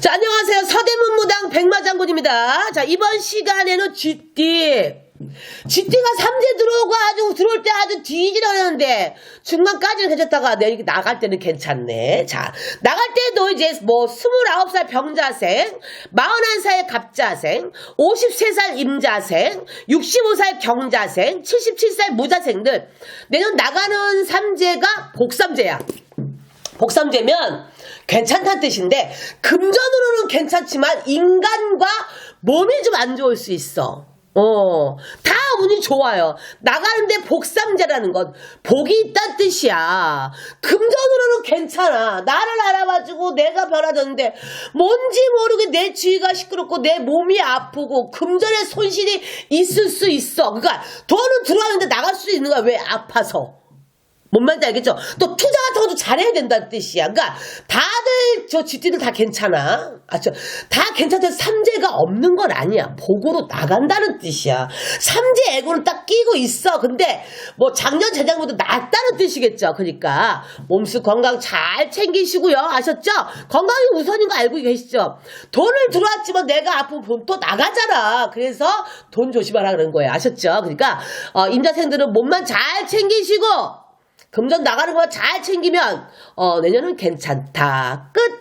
자, 안녕하세요. 서대문 무당 백마장군입니다. 자, 이번 시간에는 GT. GT가 3대 들어오고 아주 들어올 때 아주 뒤지려는데 중간까지는 괜찮다가 내 나갈 때는 괜찮네. 자, 나갈 때도 이제 뭐 29살 병자생, 41살 갑자생, 53살 임자생, 65살 경자생, 77살 무자생 들 내년 나가는 삼재가 복삼재야. 복삼되면 괜찮다는 뜻인데 금전으로는 괜찮지만 인간과 몸이 좀 안 좋을 수 있어. 어, 다 운이 좋아요. 나가는데 복삼제라는 건 복이 있다는 뜻이야. 금전으로는 괜찮아. 나를 알아봐주고 내가 변화졌는데 뭔지 모르게 내 주위가 시끄럽고 내 몸이 아프고 금전에 손실이 있을 수 있어. 그러니까 돈은 들어왔는데 나갈 수 있는 거야. 왜 아파서. 뭔 말인지 알겠죠? 또 투자 같은 것도 잘해야 된다는 뜻이야. 그러니까 다들 저 쥐띠들 다 괜찮아. 아, 저, 다 괜찮다고 삼재가 없는 건 아니야. 복으로 나간다는 뜻이야. 삼재 애고는 딱 끼고 있어. 근데 뭐 작년 재작년보다 낫다는 뜻이겠죠. 그러니까 몸수 건강 잘 챙기시고요. 아셨죠? 건강이 우선인 거 알고 계시죠? 돈을 들어왔지만 내가 아프면 돈또 나가잖아. 그래서 돈 조심하라 그런 거예요. 아셨죠? 그러니까 어, 임자생들은 몸만 잘 챙기시고 금전 나가는 거 잘 챙기면 어, 내년은 괜찮다. 끝.